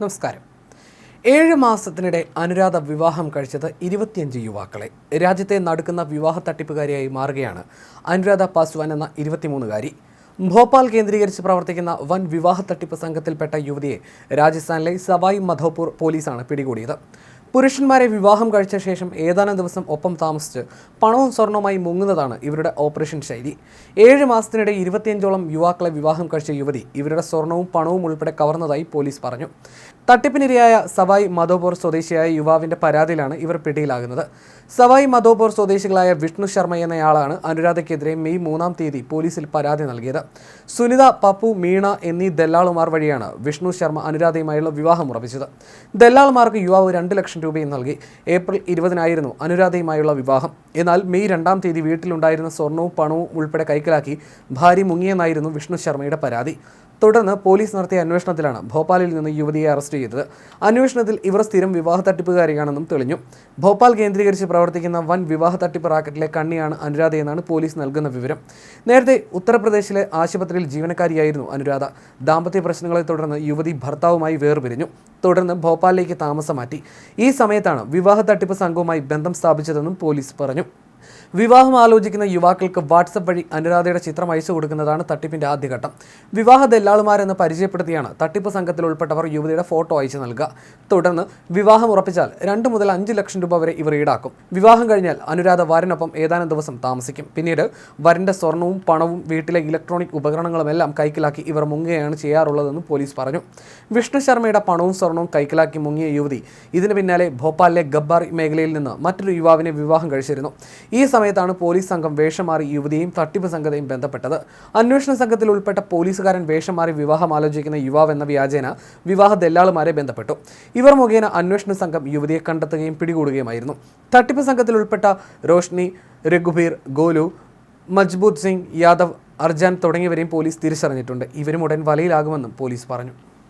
നമസ്കാരം. ഏഴ് മാസത്തിനിടെ അനുരാധ വിവാഹം കഴിച്ചത് ഇരുപത്തിയഞ്ച് യുവാക്കളെ. രാജ്യത്തെ നടുക്കുന്ന വിവാഹ തട്ടിപ്പുകാരിയായി മാറുകയാണ് അനുരാധ പാസ്വാൻ എന്ന ഇരുപത്തിമൂന്നുകാരി. ഭോപ്പാൽ കേന്ദ്രീകരിച്ച് പ്രവർത്തിക്കുന്ന വൻ വിവാഹ തട്ടിപ്പ് സംഘത്തിൽപ്പെട്ട യുവതിയെ രാജസ്ഥാനിലെ സവായ് മധോപൂർ പോലീസാണ് പിടികൂടിയത്. പുരുഷന്മാരെ വിവാഹം കഴിച്ച ശേഷം ഏതാനും ദിവസം ഒപ്പം താമസിച്ച് പണവും സ്വർണവുമായി മുങ്ങുന്നതാണ് ഇവരുടെ ഓപ്പറേഷൻ ശൈലി. ഏഴ് മാസത്തിനിടെ ഇരുപത്തിയഞ്ചോളം യുവാക്കളെ വിവാഹം കഴിച്ച യുവതി ഇവരുടെ സ്വർണവും പണവും ഉൾപ്പെടെ കവർന്നതായി പോലീസ് പറഞ്ഞു. തട്ടിപ്പിനിരയായ സവായ് മധോപൂർ സ്വദേശിയായ യുവാവിന്റെ പരാതിയിലാണ് ഇവർ പിടിയിലാകുന്നത്. സവായ് മധോപൂർ സ്വദേശികളായ വിഷ്ണു ശർമ്മ എന്നയാളാണ് അനുരാധയ്ക്കെതിരെ മെയ് മൂന്നാം തീയതി പോലീസിൽ പരാതി നൽകിയത്. സുനിത പപ്പു മീണ എന്നീ ദല്ലാളുമാർ വഴിയാണ് വിഷ്ണു ശർമ്മ അനുരാധയുമായുള്ള വിവാഹം ഉറപ്പിച്ചത്. ദല്ലാളുമാർക്ക് യുവാവ് രണ്ട് ലക്ഷം രൂപയും നൽകി. ഏപ്രിൽ ഇരുപതിനായിരുന്നു അനുരാധയുമായുള്ള വിവാഹം. എന്നാൽ മെയ് രണ്ടാം തീയതി വീട്ടിലുണ്ടായിരുന്ന സ്വർണവും പണവും ഉൾപ്പെടെ കൈക്കലാക്കി ഭാര്യ മുങ്ങിയെന്നായിരുന്നു വിഷ്ണു ശർമ്മയുടെ പരാതി. തുടർന്ന് പോലീസ് നടത്തിയ അന്വേഷണത്തിലാണ് ഭോപ്പാലിൽ നിന്ന് യുവതിയെ അറസ്റ്റ് ചെയ്തത്. അന്വേഷണത്തിൽ ഇവർ സ്ഥിരം വിവാഹ തട്ടിപ്പുകാരിയാണെന്നും തെളിഞ്ഞു. ഭോപ്പാൽ കേന്ദ്രീകരിച്ച് പ്രവർത്തിക്കുന്ന വൻ വിവാഹ തട്ടിപ്പ് റാക്കറ്റിലെ കണ്ണിയാണ് അനുരാധയെന്നാണ് പോലീസ് നൽകുന്ന വിവരം. നേരത്തെ ഉത്തർപ്രദേശിലെ ആശുപത്രിയിൽ ജീവനക്കാരിയായിരുന്നു അനുരാധ. ദാമ്പത്യ പ്രശ്നങ്ങളെ തുടർന്ന് യുവതി ഭർത്താവുമായി വേർപിരിഞ്ഞു. തുടർന്ന് ഭോപ്പാലിലേക്ക് താമസം മാറ്റി ഈ സമയത്താണ് വിവാഹ തട്ടിപ്പ് സംഘവുമായി ബന്ധം സ്ഥാപിച്ചതെന്നും പോലീസ് പറഞ്ഞു. വിവാഹം ആലോചിക്കുന്ന യുവാക്കൾക്ക് വാട്സപ്പ് വഴി അനുരാധയുടെ ചിത്രം അയച്ചു കൊടുക്കുന്നതാണ് തട്ടിപ്പിന്റെ ആദ്യഘട്ടം. വിവാഹ ദല്ലാളുമാരെന്ന് പരിചയപ്പെടുത്തിയാണ് തട്ടിപ്പ് സംഘത്തിൽ ഉൾപ്പെട്ടവർ യുവതിയുടെ ഫോട്ടോ അയച്ചു നൽകുക. തുടർന്ന് വിവാഹം ഉറപ്പിച്ചാൽ രണ്ട് മുതൽ അഞ്ച് ലക്ഷം രൂപ വരെ ഇവർ ഈടാക്കും. വിവാഹം കഴിഞ്ഞാൽ അനുരാധ വരനൊപ്പം ഏതാനും ദിവസം താമസിക്കും. പിന്നീട് വരന്റെ സ്വർണവും പണവും വീട്ടിലെ ഇലക്ട്രോണിക് ഉപകരണങ്ങളുമെല്ലാം കൈക്കലാക്കി ഇവർ മുങ്ങുകയാണ് ചെയ്യാറുള്ളതെന്ന് പോലീസ് പറഞ്ഞു. വിഷ്ണു ശർമ്മയുടെ പണവും സ്വർണവും കൈക്കലാക്കി മുങ്ങിയ യുവതി ഇതിനു പിന്നാലെ ഭോപ്പാലിലെ ഗബ്ബാർ മേഖലയിൽ നിന്ന് മറ്റൊരു യുവാവിനെ വിവാഹം കഴിച്ചിരുന്നു. ഈ സമയത്താണ് പോലീസ് സംഘം വേഷം മാറി യുവതിയെയും തട്ടിപ്പ് സംഘത്തെയും ബന്ധപ്പെട്ടത്. അന്വേഷണ സംഘത്തിൽ ഉൾപ്പെട്ട പോലീസുകാരൻ വേഷം മാറി വിവാഹം ആലോചിക്കുന്ന യുവാവ് എന്ന വ്യാജേന വിവാഹ ദല്ലാളുമാരെ ബന്ധപ്പെട്ടു. ഇവർ മുഖേന അന്വേഷണ സംഘം യുവതിയെ കണ്ടെത്തുകയും പിടികൂടുകയുമായിരുന്നു. തട്ടിപ്പ് സംഘത്തിൽ ഉൾപ്പെട്ട റോഷ്നി രഘുബീർ ഗോലു മജ്ബൂത് സിംഗ് യാദവ് അർജാൻ തുടങ്ങിയവരെയും പോലീസ് തിരിച്ചറിഞ്ഞിട്ടുണ്ട്. ഇവരും ഉടൻ വലയിലാകുമെന്നും പോലീസ് പറഞ്ഞു.